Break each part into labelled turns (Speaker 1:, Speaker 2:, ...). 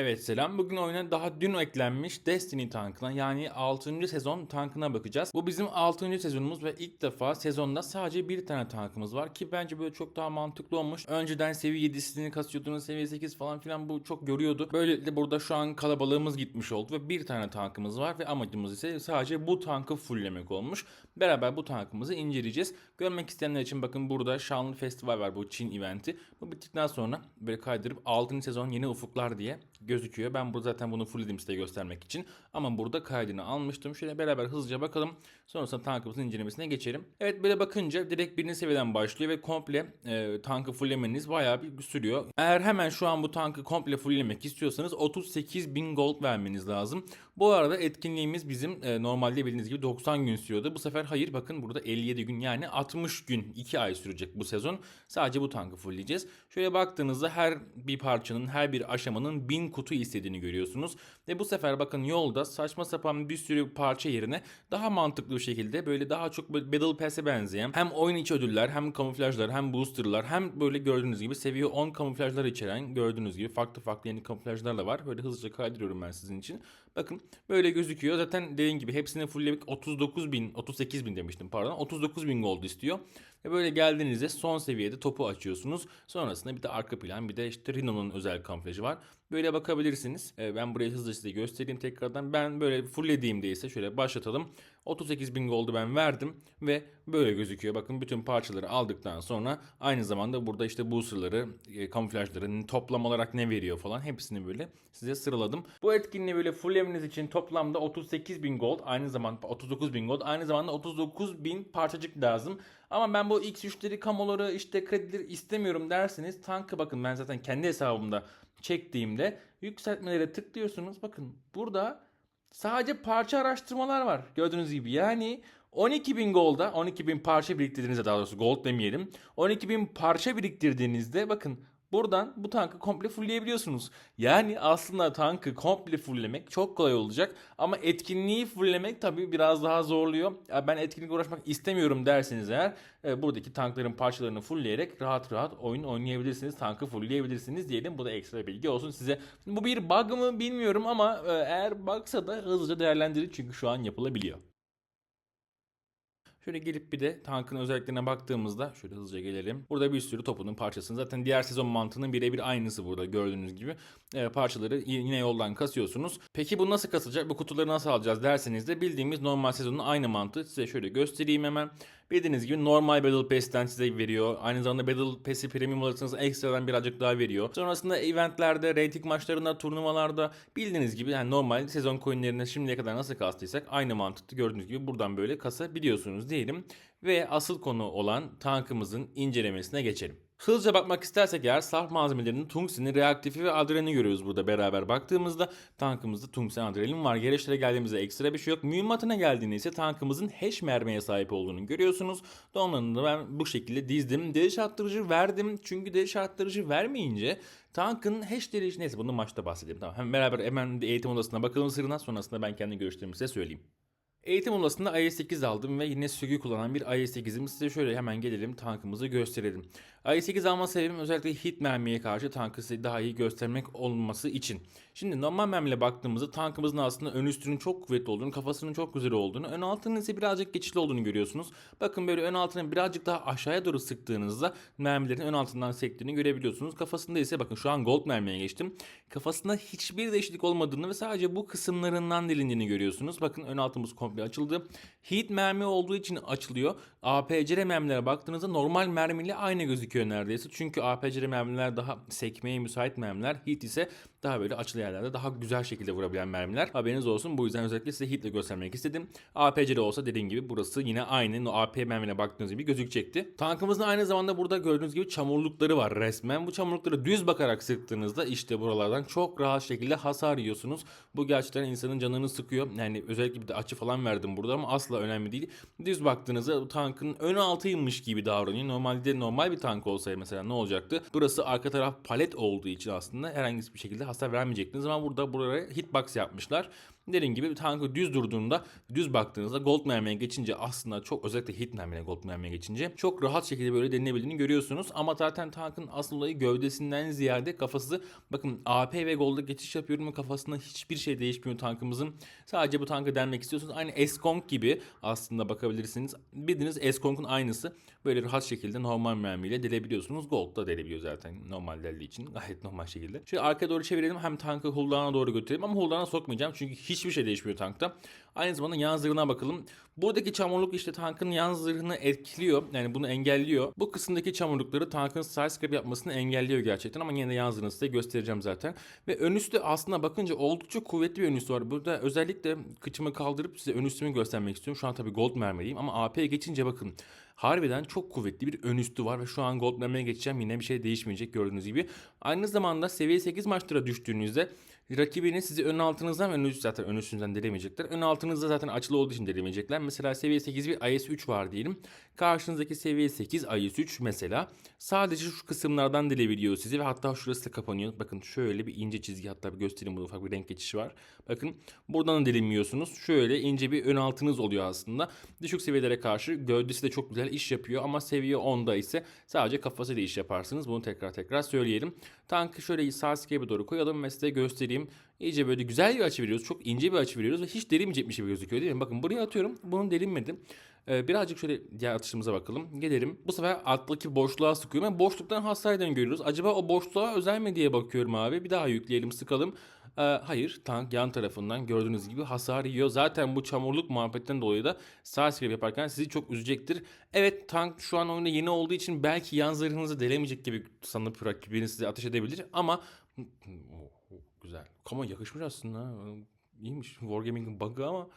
Speaker 1: Evet selam. Bugün oyuna daha dün eklenmiş Destiny tankına yani 6. sezon tankına bakacağız. Bu bizim 6. sezonumuz ve ilk defa sezonda sadece bir tane tankımız var ki bence böyle çok daha mantıklı olmuş. Önceden seviye 7'sini kasıyordunuz seviye 8 falan filan bu çok yoruyordu. Böylelikle burada şu an kalabalığımız gitmiş oldu ve bir tane tankımız var ve amacımız ise sadece bu tankı fulllemek olmuş. Beraber bu tankımızı inceleyeceğiz. Görmek isteyenler için bakın burada Şanlı Festival var bu Çin eventi. Bu bittikten sonra böyle kaydırıp 6. sezon yeni ufuklar diye gözüküyor. Ben bu zaten bunu fullledim size göstermek için. Ama burada kaydını almıştım. Şöyle beraber hızlıca bakalım. Sonrasında tankımızın incelemesine geçelim. Evet böyle bakınca direkt birinci seviyeden başlıyor ve komple e, tankı fulllemeniz bayağı bir sürüyor. Eğer hemen şu an bu tankı komple fulllemek istiyorsanız 38 bin gold vermeniz lazım. Bu arada etkinliğimiz bizim e, normalde bildiğiniz gibi 90 gün sürüyordu. Bu sefer hayır bakın burada 57 gün yani 60 gün 2 ay sürecek bu sezon. Sadece bu tankı fullleyeceğiz. Şöyle baktığınızda her bir parçanın her bir aşamanın 1000 kutu istediğini görüyorsunuz. Ve bu sefer bakın yolda saçma sapan bir sürü parça yerine daha mantıklı bir şekilde böyle daha çok böyle Battle Pass'e benzeyen hem oyun içi ödüller hem kamuflajlar hem boosterlar hem böyle gördüğünüz gibi seviye 10 kamuflajlar içeren gördüğünüz gibi farklı farklı yeni kamuflajlar da var. Böyle hızlıca kaydırıyorum ben sizin için. Bakın böyle gözüküyor. Zaten dediğim gibi hepsini fulllemek 39 bin, 38 bin demiştim pardon. 39 bin gold istiyor. Ve böyle geldiğinizde son seviyede topu açıyorsunuz. Sonrasında bir de arka plan bir de işte Rhino'nun özel kamuflajı var. Böyle bakabilirsiniz. Ee, ben burayı hızlıca size göstereyim tekrardan. Ben böyle fulllediğimde ise şöyle başlatalım. 38 bin gold'u ben verdim ve böyle gözüküyor. Bakın bütün parçaları aldıktan sonra aynı zamanda burada işte boosterları, e, kamuflajları toplam olarak ne veriyor falan hepsini böyle size sıraladım. Bu etkinliği böyle fulllemeniz için toplamda 38 bin gold aynı zamanda 39 bin gold aynı zamanda 39 bin parçacık lazım. Ama ben bu X3'leri, kamoları, işte kredileri istemiyorum derseniz tankı bakın ben zaten kendi hesabımda çektiğimde yükseltmelere tıklıyorsunuz. Bakın burada sadece parça araştırmalar var. Gördüğünüz gibi yani 12.000 golda 12.000 parça biriktirdiğinizde daha doğrusu gold demeyelim. 12.000 parça biriktirdiğinizde bakın Buradan bu tankı komple fullleyebiliyorsunuz. Yani aslında tankı komple fulllemek çok kolay olacak. Ama etkinliği fulllemek tabii biraz daha zorluyor. Ya ben etkinlik uğraşmak istemiyorum derseniz eğer e, buradaki tankların parçalarını fullleyerek rahat rahat oyun oynayabilirsiniz. Tankı fullleyebilirsiniz diyelim. Bu da ekstra bilgi olsun size. Bu bir bug mı bilmiyorum ama e, eğer bugsa da hızlıca değerlendirin çünkü şu an yapılabiliyor. Şöyle gelip bir de tankın özelliklerine baktığımızda şöyle hızlıca gelelim. Burada bir sürü topunun parçasını zaten diğer sezon mantığının birebir aynısı burada gördüğünüz gibi. Ee, parçaları yine yoldan kasıyorsunuz. Peki bu nasıl kasılacak? Bu kutuları nasıl alacağız derseniz de bildiğimiz normal sezonun aynı mantığı size şöyle göstereyim hemen. Bildiğiniz gibi normal Battle Pass'ten size veriyor. Aynı zamanda Battle Pass'i premium alırsanız ekstradan birazcık daha veriyor. Sonrasında eventlerde, rating maçlarında, turnuvalarda bildiğiniz gibi yani normal sezon coinlerini şimdiye kadar nasıl kastıysak aynı mantıkta gördüğünüz gibi buradan böyle kasabiliyorsunuz diyelim. Ve asıl konu olan tankımızın incelemesine geçelim. Hızlıca bakmak istersek eğer saf malzemelerinin tungsteni, reaktifi ve adrenalini görüyoruz burada beraber baktığımızda. Tankımızda tungsten adrenalin var. Gereçlere geldiğimizde ekstra bir şey yok. Mühimmatına geldiğinde ise tankımızın hash mermiye sahip olduğunu görüyorsunuz. Donlarını da ben bu şekilde dizdim. Deliş arttırıcı verdim. Çünkü deliş arttırıcı vermeyince tankın hash deliş neyse bunu maçta bahsedeyim. Tamam. Hemen beraber hemen eğitim odasına bakalım sırrına sonrasında ben kendi görüşlerimi size söyleyeyim. Eğitim odasında IS-8 aldım ve yine sürgü kullanan bir IS-8'im. Size şöyle hemen gelelim tankımızı gösterelim. IS-8 alma sebebim özellikle hit mermiye karşı tankı size daha iyi göstermek olması için. Şimdi normal mermiyle baktığımızda tankımızın aslında ön üstünün çok kuvvetli olduğunu, kafasının çok güzel olduğunu, ön altının ise birazcık geçişli olduğunu görüyorsunuz. Bakın böyle ön altını birazcık daha aşağıya doğru sıktığınızda mermilerin ön altından sektiğini görebiliyorsunuz. Kafasında ise bakın şu an gold mermiye geçtim. Kafasında hiçbir değişiklik olmadığını ve sadece bu kısımlarından delindiğini görüyorsunuz. Bakın ön altımız komple açıldı. Heat mermi olduğu için açılıyor. APCR mermilere baktığınızda normal mermiyle aynı gözüküyor neredeyse. Çünkü APCR mermiler daha sekmeye müsait mermiler. Heat ise daha böyle açılı yerlerde daha güzel şekilde vurabilen mermiler. Haberiniz olsun. Bu yüzden özellikle size Heat'le göstermek istedim. APCR olsa dediğim gibi burası yine aynı. O AP mermine baktığınız gibi gözükecekti. Tankımızın aynı zamanda burada gördüğünüz gibi çamurlukları var resmen. Bu çamurlukları düz bakarak sıktığınızda işte buralardan çok rahat şekilde hasar yiyorsunuz. Bu gerçekten insanın canını sıkıyor. Yani özellikle bir de açı falan falan verdim burada ama asla önemli değil. Düz baktığınızda bu tankın ön altıymış gibi davranıyor. Normalde normal bir tank olsaydı mesela ne olacaktı? Burası arka taraf palet olduğu için aslında herhangi bir şekilde hasar vermeyecektiniz ama burada buraya hitbox yapmışlar. Dediğim gibi tankı düz durduğunda düz baktığınızda gold mermiye geçince aslında çok özellikle hit mermiye gold mermiye geçince çok rahat şekilde böyle denilebildiğini görüyorsunuz. Ama zaten tankın asıl olayı gövdesinden ziyade kafası bakın AP ve golda geçiş yapıyorum ve kafasında hiçbir şey değişmiyor tankımızın. Sadece bu tankı denmek istiyorsunuz. Aynı Eskong gibi aslında bakabilirsiniz. Bildiğiniz Eskong'un aynısı. Böyle rahat şekilde normal mermiyle delebiliyorsunuz. Gold da delebiliyor zaten normal deldiği için. Gayet normal şekilde. Şimdi arkaya doğru çevirelim. Hem tankı Huldan'a doğru götürelim ama Huldan'a sokmayacağım. Çünkü hiçbir şey değişmiyor tankta. Aynı zamanda yan zırhına bakalım. Buradaki çamurluk işte tankın yan zırhını etkiliyor. Yani bunu engelliyor. Bu kısımdaki çamurlukları tankın side scrap yapmasını engelliyor gerçekten. Ama yine de yan zırhını size göstereceğim zaten. Ve ön üstü aslında bakınca oldukça kuvvetli bir ön üstü var. Burada özellikle kıçımı kaldırıp size ön üstümü göstermek istiyorum. Şu an tabii gold mermiyim ama AP'ye geçince bakın. Harbiden çok kuvvetli bir ön üstü var ve şu an gold mermiye geçeceğim. Yine bir şey değişmeyecek gördüğünüz gibi. Aynı zamanda seviye 8 maçlara düştüğünüzde rakibinin sizi ön altınızdan ve ön üst zaten ön üstünüzden delemeyecekler. Ön altınızda zaten açılı olduğu için delemeyecekler. Mesela seviye 8 bir IS-3 var diyelim. Karşınızdaki seviye 8 IS-3 mesela sadece şu kısımlardan delebiliyor sizi ve hatta şurası da kapanıyor. Bakın şöyle bir ince çizgi hatta bir göstereyim burada ufak bir renk geçişi var. Bakın buradan da delinmiyorsunuz. Şöyle ince bir ön altınız oluyor aslında. Düşük seviyelere karşı gövdesi de çok güzel iş yapıyor ama seviye 10'da ise sadece kafasıyla iş yaparsınız. Bunu tekrar tekrar söyleyelim. Tankı şöyle sağ skebe doğru koyalım ve size göstereyim. İyice böyle güzel bir açı veriyoruz. Çok ince bir açı veriyoruz ve hiç delinmeyecekmiş gibi gözüküyor değil mi? Bakın buraya atıyorum. Bunun delinmedi. Ee, birazcık şöyle diğer atışımıza bakalım. Gelelim. Bu sefer alttaki boşluğa sıkıyorum. Ben boşluktan hasardan görüyoruz. Acaba o boşluğa özel mi diye bakıyorum abi. Bir daha yükleyelim sıkalım. Ee, hayır tank yan tarafından gördüğünüz gibi hasar yiyor. Zaten bu çamurluk muhabbetten dolayı da sağ scrap yaparken sizi çok üzecektir. Evet tank şu an oyunda yeni olduğu için belki yan zırhınızı delemeyecek gibi sanıp rakibiniz size ateş edebilir ama güzel. Kama yakışmış aslında. İyiymiş. Wargaming'in bug'ı ama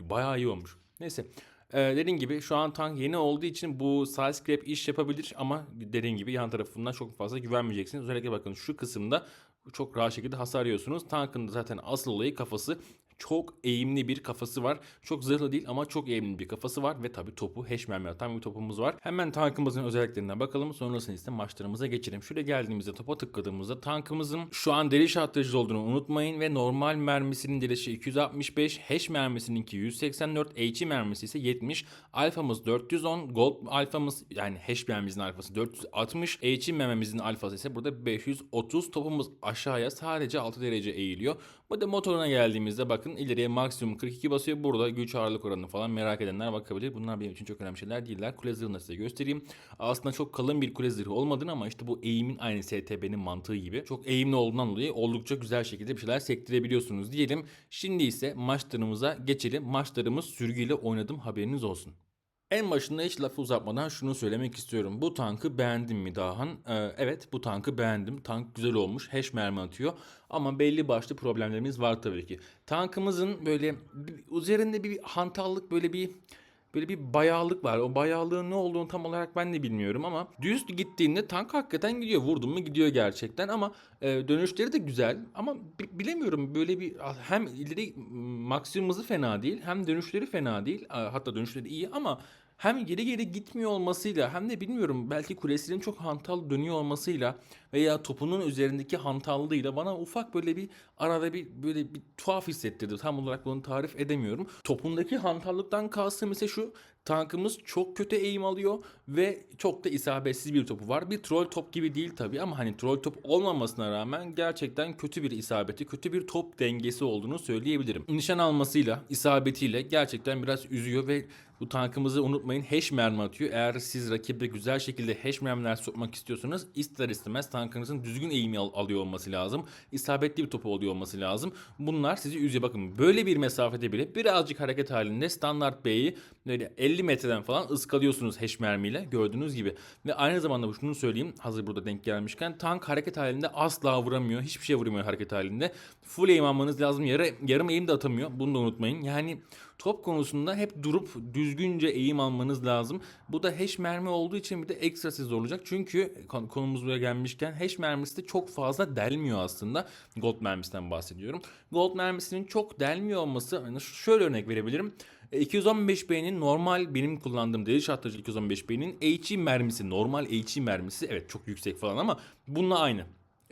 Speaker 1: bayağı iyi olmuş. Neyse. Ee, dediğim gibi şu an tank yeni olduğu için bu side scrap iş yapabilir ama dediğim gibi yan tarafından çok fazla güvenmeyeceksiniz. Özellikle bakın şu kısımda çok rahat şekilde hasar yiyorsunuz. Tankın zaten asıl olayı kafası çok eğimli bir kafası var. Çok zırhlı değil ama çok eğimli bir kafası var ve tabi topu hash mermi atan bir topumuz var. Hemen tankımızın özelliklerinden bakalım. Sonrasında ise maçlarımıza geçelim. Şuraya geldiğimizde topa tıkladığımızda tankımızın şu an deliş attırıcı olduğunu unutmayın ve normal mermisinin delişi 265, hash mermisininki 184, HE mermisi ise 70. Alfamız 410, gold alfamız yani hash mermimizin alfası 460, HE mermimizin alfası ise burada 530. Topumuz aşağıya sadece 6 derece eğiliyor. Bu da motoruna geldiğimizde bakın ileriye maksimum 42 basıyor. Burada güç ağırlık oranını falan merak edenler bakabilir. Bunlar benim için çok önemli şeyler değiller. Kule zırhını size göstereyim. Aslında çok kalın bir kule zırhı olmadığını ama işte bu eğimin aynı STB'nin mantığı gibi. Çok eğimli olduğundan dolayı oldukça güzel şekilde bir şeyler sektirebiliyorsunuz diyelim. Şimdi ise maçlarımıza geçelim. Maçlarımız sürgüyle oynadım haberiniz olsun. En başında hiç lafı uzatmadan şunu söylemek istiyorum. Bu tankı beğendim mi Dahan? Ee, evet bu tankı beğendim. Tank güzel olmuş. Hash mermi atıyor. Ama belli başlı problemlerimiz var tabii ki. Tankımızın böyle üzerinde bir hantallık böyle bir böyle bir bayağılık var. O bayağılığın ne olduğunu tam olarak ben de bilmiyorum ama düz gittiğinde tank hakikaten gidiyor. Vurdum mu gidiyor gerçekten ama e, dönüşleri de güzel ama bilemiyorum böyle bir hem ileri maksimum hızı fena değil hem dönüşleri fena değil. Hatta dönüşleri iyi ama hem geri geri gitmiyor olmasıyla hem de bilmiyorum belki kulesinin çok hantal dönüyor olmasıyla veya topunun üzerindeki hantallığıyla bana ufak böyle bir arada bir böyle bir tuhaf hissettirdi. Tam olarak bunu tarif edemiyorum. Topundaki hantallıktan kastım ise şu tankımız çok kötü eğim alıyor ve çok da isabetsiz bir topu var. Bir troll top gibi değil tabii ama hani troll top olmamasına rağmen gerçekten kötü bir isabeti, kötü bir top dengesi olduğunu söyleyebilirim. Nişan almasıyla, isabetiyle gerçekten biraz üzüyor ve bu tankımızı unutmayın hash mermi atıyor. Eğer siz rakibe güzel şekilde hash mermiler sokmak istiyorsanız ister istemez tankınızın düzgün eğimi al- alıyor olması lazım. İsabetli bir topu oluyor olması lazım. Bunlar sizi üzüyor. Bakın böyle bir mesafede bile birazcık hareket halinde standart B'yi böyle 50 metreden falan ıskalıyorsunuz hash mermiyle gördüğünüz gibi. Ve aynı zamanda şunu söyleyeyim hazır burada denk gelmişken tank hareket halinde asla vuramıyor. Hiçbir şey vuramıyor hareket halinde. Full aim almanız lazım. Yarı, yarım aim de atamıyor. Bunu da unutmayın. Yani top konusunda hep durup düzgünce eğim almanız lazım. Bu da hash mermi olduğu için bir de ekstra sizi zorlayacak. Çünkü kon- konumuz buraya gelmişken hash mermisi de çok fazla delmiyor aslında. Gold mermisinden bahsediyorum. Gold mermisinin çok delmiyor olması hani şöyle örnek verebilirim. E, 215B'nin normal benim kullandığım deli şartlıcı 215B'nin HE mermisi normal HE mermisi evet çok yüksek falan ama bununla aynı.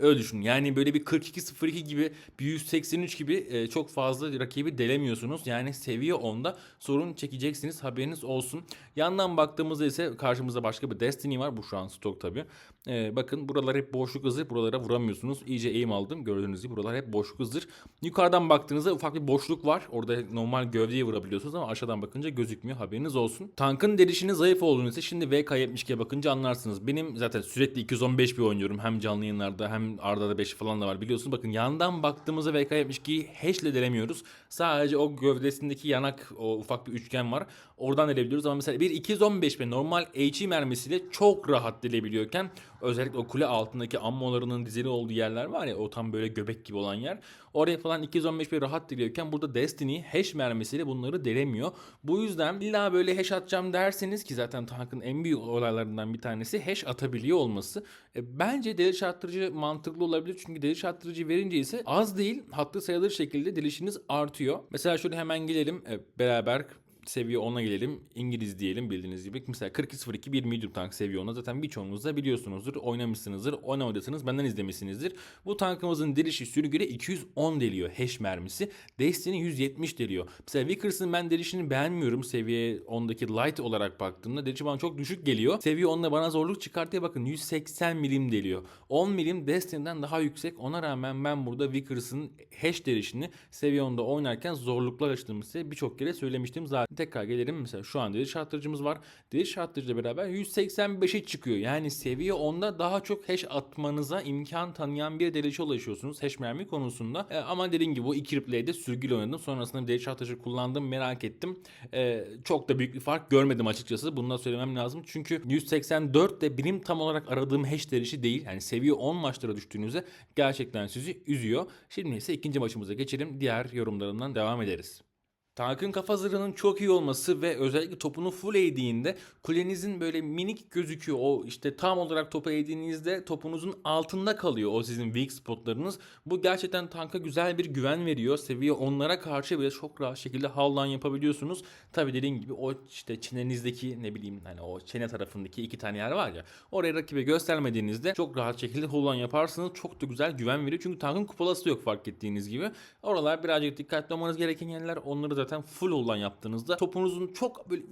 Speaker 1: Öyle düşün. Yani böyle bir 42-02 gibi bir 183 gibi e, çok fazla rakibi delemiyorsunuz. Yani seviye 10'da sorun çekeceksiniz. Haberiniz olsun. Yandan baktığımızda ise karşımızda başka bir Destiny var. Bu şu an stok tabi. bakın buralar hep boşluk hızı. Buralara vuramıyorsunuz. İyice eğim aldım. Gördüğünüz gibi buralar hep boşluk hızdır. Yukarıdan baktığınızda ufak bir boşluk var. Orada normal gövdeye vurabiliyorsunuz ama aşağıdan bakınca gözükmüyor. Haberiniz olsun. Tankın delişinin zayıf olduğunu ise şimdi VK72'ye bakınca anlarsınız. Benim zaten sürekli 215 bir oynuyorum. Hem canlı yayınlarda hem Arda da 5 falan da var biliyorsunuz. Bakın yandan baktığımızda VK72'yi hash ile delemiyoruz. Sadece o gövdesindeki yanak o ufak bir üçgen var. Oradan delebiliyoruz ama mesela bir 215 ve normal HE mermisiyle çok rahat delebiliyorken özellikle o kule altındaki ammolarının dizili olduğu yerler var ya o tam böyle göbek gibi olan yer. Oraya falan 215 bir rahat deliyorken burada Destiny hash mermisiyle bunları delemiyor. Bu yüzden illa böyle hash atacağım derseniz ki zaten tankın en büyük olaylarından bir tanesi hash atabiliyor olması. E, bence deliş arttırıcı mantıklı olabilir. Çünkü deliş arttırıcı verince ise az değil hatlı sayılır şekilde delişiniz artıyor. Mesela şöyle hemen gelelim e, beraber seviye 10'a gelelim. İngiliz diyelim bildiğiniz gibi. Mesela 4202 bir medium tank seviye 10'a zaten birçoğunuz da biliyorsunuzdur. Oynamışsınızdır. Oynamadıysanız benden izlemişsinizdir. Bu tankımızın delişi sürgüyle 210 deliyor hash mermisi. Destiny 170 deliyor. Mesela Vickers'ın ben delişini beğenmiyorum. Seviye 10'daki light olarak baktığımda delişi bana çok düşük geliyor. Seviye 10'da bana zorluk çıkartıyor. Bakın 180 milim deliyor. 10 milim Destiny'den daha yüksek. Ona rağmen ben burada Vickers'ın hash delişini seviye 10'da oynarken zorluklar açtığımı size birçok kere söylemiştim zaten tekrar gelelim mesela şu an deliş arttırıcımız var. Deliş arttırıcıyla beraber 185'e çıkıyor. Yani seviye 10'da daha çok hash atmanıza imkan tanıyan bir delişe ulaşıyorsunuz hash mermi konusunda. E, ama dediğim gibi bu iki replay'de sürgüyle oynadım. Sonrasında deliş arttırıcı kullandım merak ettim. E, çok da büyük bir fark görmedim açıkçası. Bunu da söylemem lazım. Çünkü 184 de benim tam olarak aradığım hash delişi değil. Yani seviye 10 maçlara düştüğünüzde gerçekten sizi üzüyor. Şimdi ise ikinci maçımıza geçelim. Diğer yorumlarımdan devam ederiz. Tankın kafa zırhının çok iyi olması ve özellikle topunu full eğdiğinde kulenizin böyle minik gözüküyor. O işte tam olarak topu eğdiğinizde topunuzun altında kalıyor o sizin weak spotlarınız. Bu gerçekten tanka güzel bir güven veriyor. Seviye onlara karşı bile çok rahat şekilde haldan yapabiliyorsunuz. Tabi dediğim gibi o işte çenenizdeki ne bileyim hani o çene tarafındaki iki tane yer var ya. Oraya rakibe göstermediğinizde çok rahat şekilde haldan yaparsınız. Çok da güzel güven veriyor. Çünkü tankın kupalası yok fark ettiğiniz gibi. Oralar birazcık dikkatli olmanız gereken yerler. Onları zaten full olan yaptığınızda topunuzun çok böyle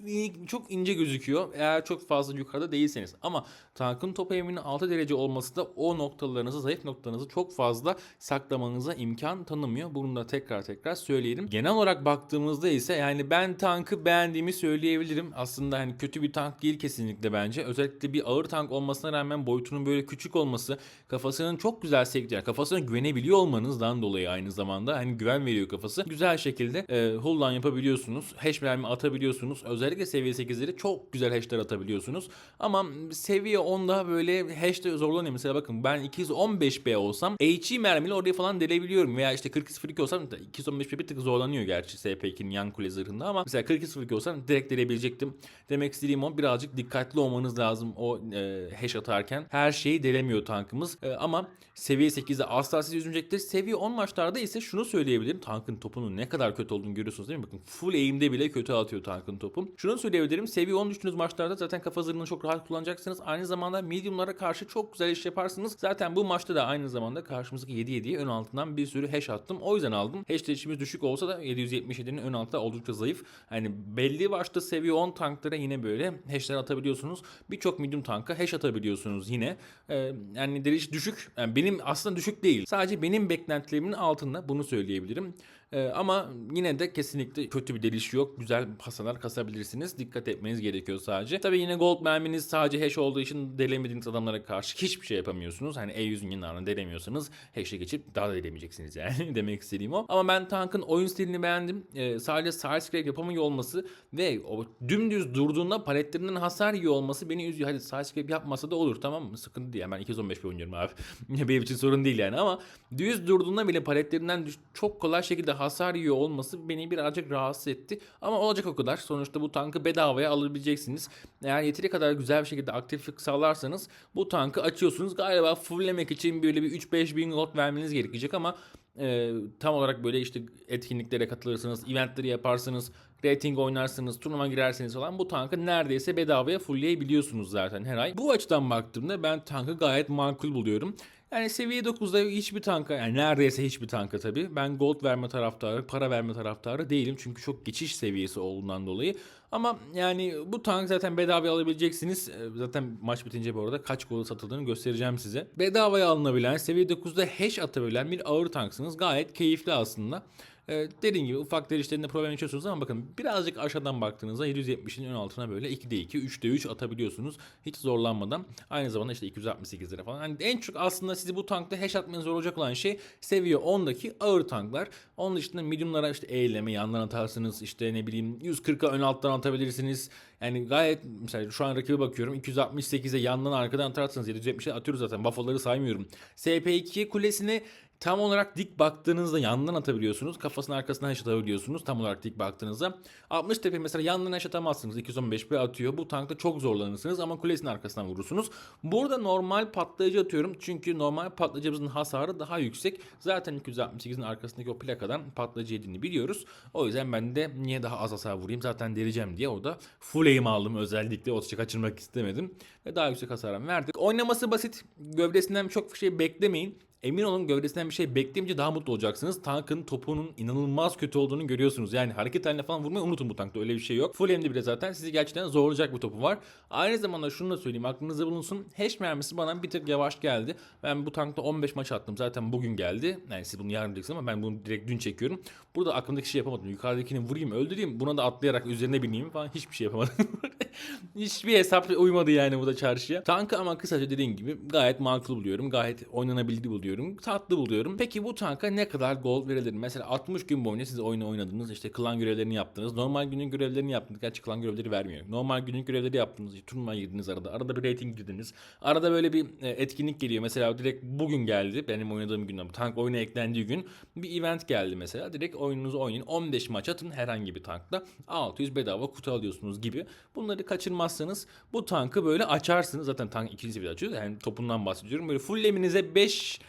Speaker 1: çok ince gözüküyor. Eğer çok fazla yukarıda değilseniz. Ama tankın top eğiminin 6 derece olması da o noktalarınızı, zayıf noktalarınızı çok fazla saklamanıza imkan tanımıyor. Bunu da tekrar tekrar söyleyelim. Genel olarak baktığımızda ise yani ben tankı beğendiğimi söyleyebilirim. Aslında hani kötü bir tank değil kesinlikle bence. Özellikle bir ağır tank olmasına rağmen boyutunun böyle küçük olması, kafasının çok güzel sektiği, kafasına güvenebiliyor olmanızdan dolayı aynı zamanda hani güven veriyor kafası. Güzel şekilde e, hull'dan yapabiliyorsunuz. Hash mermi atabiliyorsunuz. Özellikle seviye 8'leri çok güzel hash'ler atabiliyorsunuz. Ama seviye 10'da böyle hash'te zorlanıyor. Mesela bakın ben 215B olsam HE mermiyle oraya falan delebiliyorum. Veya işte 4202 olsam 215B bir tık zorlanıyor gerçi SP2'nin yan kule zırhında ama mesela 4202 olsam direkt delebilecektim. Demek istediğim o birazcık dikkatli olmanız lazım o e, hash atarken. Her şeyi delemiyor tankımız. E, ama seviye 8'de asla sizi üzmeyecektir. Seviye 10 maçlarda ise şunu söyleyebilirim. Tankın topunun ne kadar kötü olduğunu görüyorsunuz değil mi? Bakın full aim'de bile kötü atıyor tankın topu. Şunu söyleyebilirim. Seviye 10 düştüğünüz maçlarda zaten kafa zırhını çok rahat kullanacaksınız. Aynı zamanda medium'lara karşı çok güzel iş yaparsınız. Zaten bu maçta da aynı zamanda karşımızdaki 7-7'ye ön altından bir sürü hash attım. O yüzden aldım. Hash değişimiz düşük olsa da 777'nin ön altta oldukça zayıf. Hani belli başta seviye 10 tanklara yine böyle hash'ler atabiliyorsunuz. Birçok medium tanka hash atabiliyorsunuz yine. Ee, yani deliş düşük. Yani benim aslında düşük değil. Sadece benim beklentilerimin altında bunu söyleyebilirim. Ee, ama yine de kesinlikle kötü bir deliş yok. Güzel hasalar kasabilirsiniz. Dikkat etmeniz gerekiyor sadece. Tabii yine gold merminiz sadece hash olduğu için delemediğiniz adamlara karşı hiçbir şey yapamıyorsunuz. Hani E100'ün yanlarına delemiyorsanız hash'e geçip daha da delemeyeceksiniz yani. Demek istediğim o. Ama ben tankın oyun stilini beğendim. Ee, sadece side scrape yapamıyor olması ve o dümdüz durduğunda paletlerinden hasar yiyor olması beni üzüyor. Hadi side scrape yapmasa da olur tamam mı? Sıkıntı değil. Ben 215 bir oynuyorum abi. Benim için sorun değil yani ama düz durduğunda bile paletlerinden çok kolay şekilde hasar yiyor olması beni birazcık rahatsız etti. Ama olacak o kadar. Sonuçta bu tankı bedavaya alabileceksiniz. Eğer yeteri kadar güzel bir şekilde aktiflik sağlarsanız bu tankı açıyorsunuz. Galiba fulllemek için böyle bir 3-5 bin gold vermeniz gerekecek ama e, tam olarak böyle işte etkinliklere katılırsınız, eventleri yaparsınız, rating oynarsınız, turnuva girerseniz falan bu tankı neredeyse bedavaya fullleyebiliyorsunuz zaten her ay. Bu açıdan baktığımda ben tankı gayet makul buluyorum. Yani seviye 9'da hiçbir tanka yani neredeyse hiçbir tanka tabii. Ben gold verme taraftarı, para verme taraftarı değilim. Çünkü çok geçiş seviyesi olduğundan dolayı. Ama yani bu tank zaten bedavaya alabileceksiniz. Ee, Zaten maç bitince bu arada kaç golü satıldığını göstereceğim size. Bedavaya alınabilen, seviye 9'da hash atabilen bir ağır tanksınız. Gayet keyifli aslında. Ee, dediğim gibi ufak derişlerinde problem yaşıyorsunuz ama bakın birazcık aşağıdan baktığınızda 770'in ön altına böyle 2'de 2, 3'de 3 atabiliyorsunuz. Hiç zorlanmadan. Aynı zamanda işte 268 lira falan. Yani en çok aslında sizi bu tankta hash atmanız zor olacak olan şey seviye 10'daki ağır tanklar. Onun dışında mediumlara işte eğleme yandan atarsınız. işte ne bileyim 140'a ön alttan atabilirsiniz. Yani gayet mesela şu an rakibe bakıyorum 268'e yandan arkadan atarsınız 770'e atıyoruz zaten buffalo'ları saymıyorum. SP2 kulesine tam olarak dik baktığınızda yandan atabiliyorsunuz. Kafasının arkasından haş atabiliyorsunuz tam olarak dik baktığınızda. 60 tepe mesela yandan haş atamazsınız. 215 bir atıyor. Bu tankta çok zorlanırsınız ama kulesinin arkasından vurursunuz. Burada normal patlayıcı atıyorum. Çünkü normal patlayıcımızın hasarı daha yüksek. Zaten 268'in arkasındaki o plakadan patlayıcı yediğini biliyoruz. O yüzden ben de niye daha az hasar vurayım zaten deleceğim diye orada full aim aldım. Özellikle o kaçırmak istemedim. Ve daha yüksek hasar verdik. Oynaması basit. Gövdesinden çok bir şey beklemeyin. Emin olun gövdesinden bir şey bekleyince daha mutlu olacaksınız. Tankın topunun inanılmaz kötü olduğunu görüyorsunuz. Yani hareket haline falan vurmayı unutun bu tankta öyle bir şey yok. Full MD bile zaten sizi gerçekten zorlayacak bir topu var. Aynı zamanda şunu da söyleyeyim aklınızda bulunsun. Hash mermisi bana bir tık yavaş geldi. Ben bu tankta 15 maç attım zaten bugün geldi. Yani siz bunu yarın diyeceksiniz ama ben bunu direkt dün çekiyorum. Burada aklımdaki şey yapamadım. Yukarıdakini vurayım öldüreyim. Buna da atlayarak üzerine bineyim falan hiçbir şey yapamadım. Hiçbir hesap uymadı yani bu da çarşıya. Tankı ama kısaca dediğim gibi gayet makul buluyorum. Gayet oynanabilir buluyorum. Tatlı buluyorum. Peki bu tanka ne kadar gold verilir? Mesela 60 gün boyunca siz oyunu oynadınız. işte klan görevlerini yaptınız. Normal günün görevlerini yaptınız. Gerçi klan görevleri vermiyor. Normal günün görevleri yaptınız. işte Turnuva girdiniz arada. Arada bir rating girdiniz. Arada böyle bir e, etkinlik geliyor. Mesela direkt bugün geldi. Benim oynadığım günden. Tank oyuna eklendiği gün bir event geldi mesela. Direkt oyununuzu oynayın. 15 maç atın herhangi bir tankta. 600 bedava kutu alıyorsunuz gibi. Bunları kaçırmazsanız bu tankı böyle açarsınız. Zaten tank ikinci seviyede açıyor. Yani topundan bahsediyorum. Böyle full leminize 5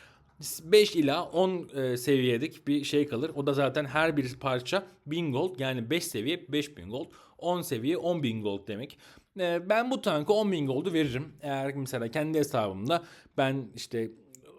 Speaker 1: 5 ila 10 e, seviyedik bir şey kalır. O da zaten her bir parça 1000 gold yani 5 seviye 5000 gold. 10 seviye 10.000 gold demek. E, ben bu tankı 10.000 goldu veririm. Eğer mesela kendi hesabımda ben işte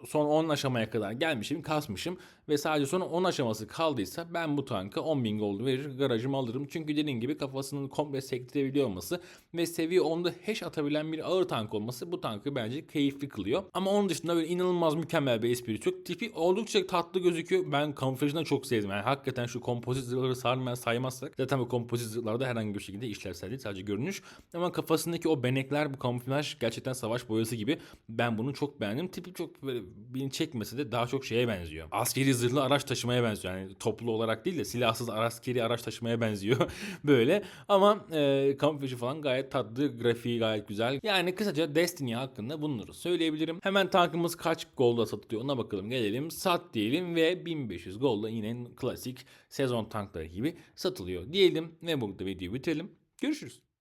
Speaker 1: son 10 aşamaya kadar gelmişim, kasmışım ve sadece son 10 aşaması kaldıysa ben bu tanka 10.000 gold verir, garajıma alırım. Çünkü dediğim gibi kafasının komple sektirebiliyor olması ve seviye 10'da hash atabilen bir ağır tank olması bu tankı bence keyifli kılıyor. Ama onun dışında böyle inanılmaz mükemmel bir espri yok. Tipi oldukça tatlı gözüküyor. Ben kamuflajını çok sevdim. Yani hakikaten şu kompozit zırhları sarmaya saymazsak zaten bu kompozit zırhlarda herhangi bir şekilde işlevsel değil sadece görünüş. Ama kafasındaki o benekler bu kamuflaj gerçekten savaş boyası gibi. Ben bunu çok beğendim. Tipi çok böyle beni çekmese de daha çok şeye benziyor. Askeri zırhlı araç taşımaya benziyor. Yani toplu olarak değil de silahsız askeri araç taşımaya benziyor. böyle. Ama e, kamuflajı falan gayet tatlı. Grafiği gayet güzel. Yani kısaca Destiny hakkında bunları söyleyebilirim. Hemen tankımız kaç golda satılıyor ona bakalım. Gelelim sat diyelim ve 1500 golda yine klasik sezon tankları gibi satılıyor diyelim ve burada videoyu bitirelim. Görüşürüz.